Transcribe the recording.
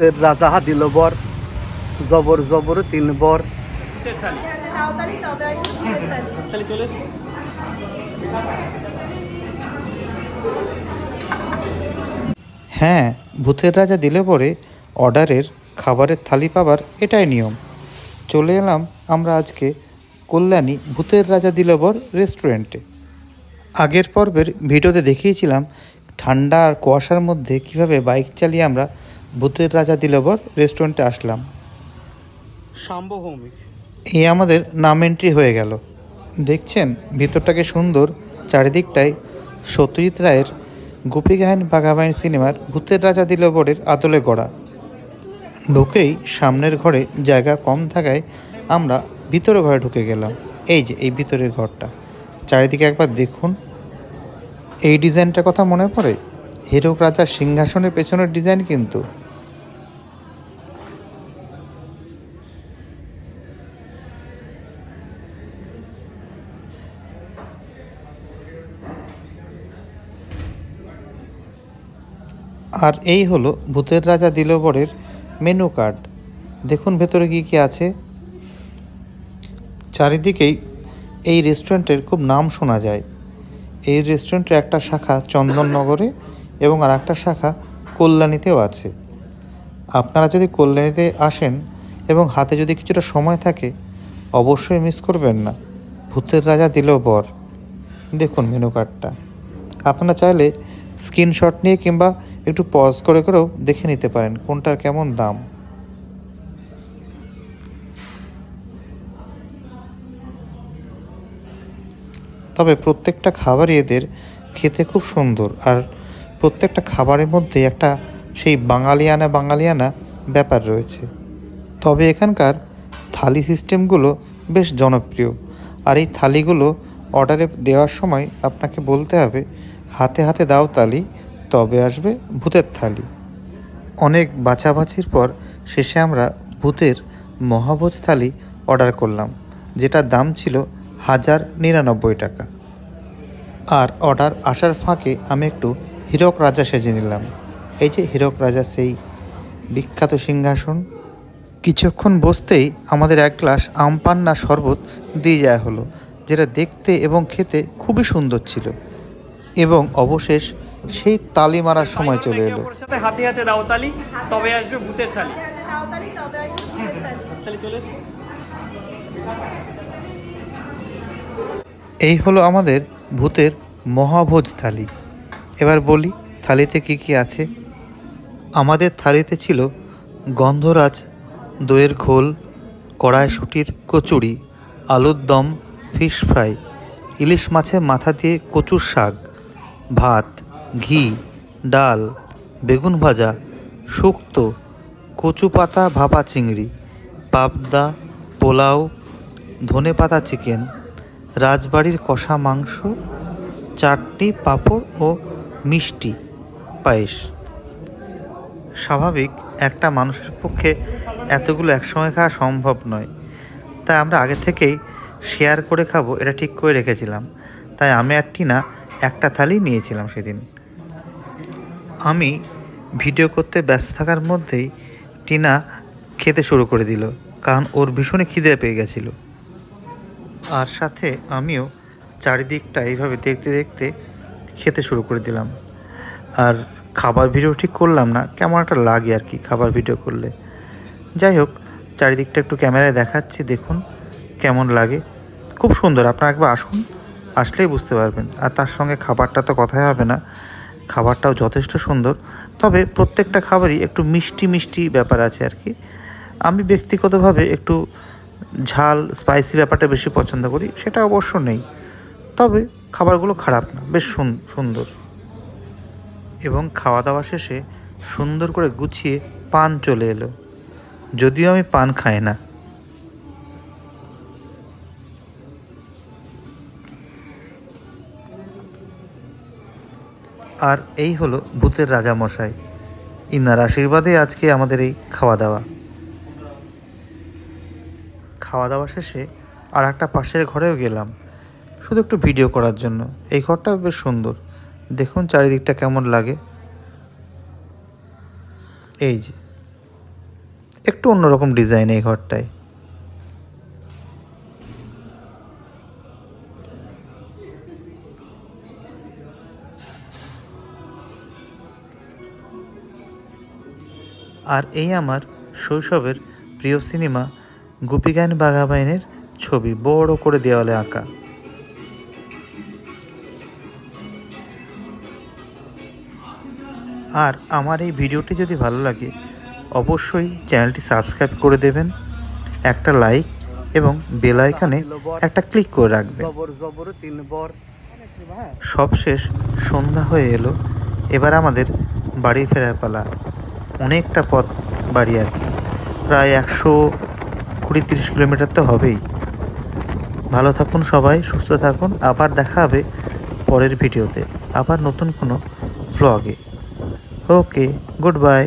রাজা দিল বর। জবর জবর তিন বর। হ্যাঁ ভূতের রাজা দিলে পরে অর্ডারের খাবারের থালি পাবার এটাই নিয়ম। চলে এলাম আমরা আজকে কল্যাণী ভূতের রাজা দিলবর রেস্টুরেন্টে। আগের পর্বের ভিডিওতে দেখিয়েছিলাম ঠান্ডা আর কুয়াশার মধ্যে কীভাবে বাইক চালিয়ে আমরা ভূতের রাজা দিলবর রেস্টুরেন্টে আসলাম। সাম্ভৌমিক এই আমাদের নাম এন্ট্রি হয়ে গেল। দেখছেন ভিতরটাকে সুন্দর চারিদিকটায় সত্যজিৎ রায়ের গোপীগায়ন বাঘাবাইন সিনেমার ভূতের রাজা দিলবরের আদলে গড়া। ঢুকেই সামনের ঘরে জায়গা কম থাকায় আমরা ভিতরে ঘরে ঢুকে গেলাম। এই যে এই ভিতরের ঘরটা। চারিদিকে একবার দেখুন। এই ডিজাইনটার কথা মনে পড়ে? হিরক রাজার সিংহাসনের পেছনের ডিজাইন কিন্তু। আর এই হলো ভূতের রাজা দিলবরের মেনু কার্ড দেখুন ভেতরে কী কী আছে। চারিদিকেই এই রেস্টুরেন্টের খুব নাম শোনা যায়। এই রেস্টুরেন্টের একটা শাখা চন্দননগরে এবং আর একটা শাখা কল্যাণীতেও আছে। আপনারা যদি কল্যাণীতে আসেন এবং হাতে যদি কিছুটা সময় থাকে, অবশ্যই মিস করবেন না। ভূতের রাজা দিল বর দেখুন মেনু কার্ডটা আপনারা চাইলে স্ক্রিনশট নিয়ে কিংবা একটু পজ করে করেও দেখে নিতে পারেন কোনটার কেমন দাম। তবে প্রত্যেকটা খাবারই এদের খেতে খুব সুন্দর আর প্রত্যেকটা খাবারের মধ্যে একটা সেই বাঙালিয়ানা বাঙালিয়ানা ব্যাপার রয়েছে। তবে এখানকার থালি সিস্টেমগুলো বেশ জনপ্রিয় আর এই থালিগুলো অর্ডারে দেওয়ার সময় আপনাকে বলতে হবে হাতে হাতে দাও তালি, তবে আসবে ভূতের থালি। অনেক বাছাবাছির পর শেষে আমরা ভূতের মহাভোজ থালি অর্ডার করলাম, যেটার দাম ছিল হাজার নিরানব্বই টাকা। আর অর্ডার আসার ফাঁকে আমি একটু হীরক রাজা সেজে নিলাম। এই যে হীরক রাজা, সেই বিখ্যাত সিংহাসন। কিছুক্ষণ বসতেই আমাদের এক গ্লাস আমপান্না শরবত দিয়ে যায় হলো, যেটা দেখতে এবং খেতে খুবই সুন্দর ছিল। এবং অবশেষ সেই তালি মারার সময় চলে এলো। হাতে হাতে দাও তালি তবে আসবে ভূতের এসছি এই হলো আমাদের ভূতের মহাভোজ থালি। এবার বলি, থালিতে কি কি আছে? আমাদের থালিতে ছিল গন্ধরাজ, দইয়ের ঘোল কড়াইশুটির কচুরি, আলুর দম, ফিশ ফ্রাই, ইলিশ মাছের মাথা দিয়ে কচুর শাক। ভাত, ঘি, ডাল, বেগুন ভাজা, শুক্তো কচু পাতা ভাপা চিংড়ি, পাবদা, পোলাও, ধনে পাতা চিকেন, রাজবাড়ির কষা মাংস চাটনি পাঁপড় ও মিষ্টি পায়েস। স্বাভাবিক, একটা মানুষের পক্ষে এতগুলো একসঙ্গে খাওয়া সম্ভব নয়। তাই আমরা আগে থেকেই শেয়ার করে খাব, এটা ঠিক করে রেখেছিলাম। তাই আমি আর টিনা একটা থালি নিয়েছিলাম সেদিন। আমি ভিডিও করতে ব্যস্ত থাকার মধ্যেই টিনা খেতে শুরু করে দিল, কারণ ওর ভীষণই খিদে পেয়ে গেছিল। আর সাথে আমিও চারিদিকটা এইভাবে দেখতে দেখতে খেতে শুরু করে দিলাম। আর খাবার ভিডিও ঠিক করলাম না, কেমন একটা লাগে আর কি খাবার ভিডিও করলে। যাই হোক, চারিদিকটা একটু ক্যামেরায় দেখাচ্ছি, দেখুন কেমন লাগে। খুব সুন্দর, আপনারা একবার আসুন। আসলেই বুঝতে পারবেন। আর তার সঙ্গে খাবারটা তো কথাই হবে না। খাবারটাও যথেষ্ট সুন্দর। তবে প্রত্যেকটা খাবারই একটু মিষ্টি মিষ্টি ব্যাপার আছে আর কি। আমি ব্যক্তিগতভাবে একটু ঝাল স্পাইসি ব্যাপারটা বেশি পছন্দ করি, সেটা অবশ্য নেই। তবে খাবারগুলো খারাপ না, বেশ সুন- সুন্দর। এবং খাওয়া দাওয়া শেষে সুন্দর করে গুছিয়ে পান চলে এলো। যদিও আমি পান খাই না। আর এই হলো ভূতের রাজামশাই। ইনার আশীর্বাদে আজকে আমাদের এই খাওয়া দাওয়া খাওয়া দাওয়া শেষে আর একটা পাশের ঘরেও গেলাম, শুধু একটু ভিডিও করার জন্য। এই ঘরটাও বেশ সুন্দর। দেখুন চারিদিকটা কেমন লাগে। এই যে, একটু অন্যরকম ডিজাইন এই ঘরটায়। আর এই আমার শৈশবের প্রিয় সিনেমা গোপীগান বাঘাবাইনের ছবি বড় করে দেওয়ালে আঁকা। আর আমার এই ভিডিওটি যদি ভালো লাগে, অবশ্যই চ্যানেলটি সাবস্ক্রাইব করে দেবেন, একটা লাইক এবং বেল আইকনে একটা ক্লিক করে রাখবেন। সবশেষ সন্ধ্যা হয়ে এলো, এবার আমাদের বাড়ি ফেরার পালা। অনেকটা পথ বাড়ি আর কি। প্রায় একশো কুড়ি তিরিশ কিলোমিটার তো হবেই। ভালো থাকুন সবাই, সুস্থ থাকুন। আবার দেখা হবে পরের ভিডিওতে। আবার নতুন কোনো ব্লগে ওকে গুড বাই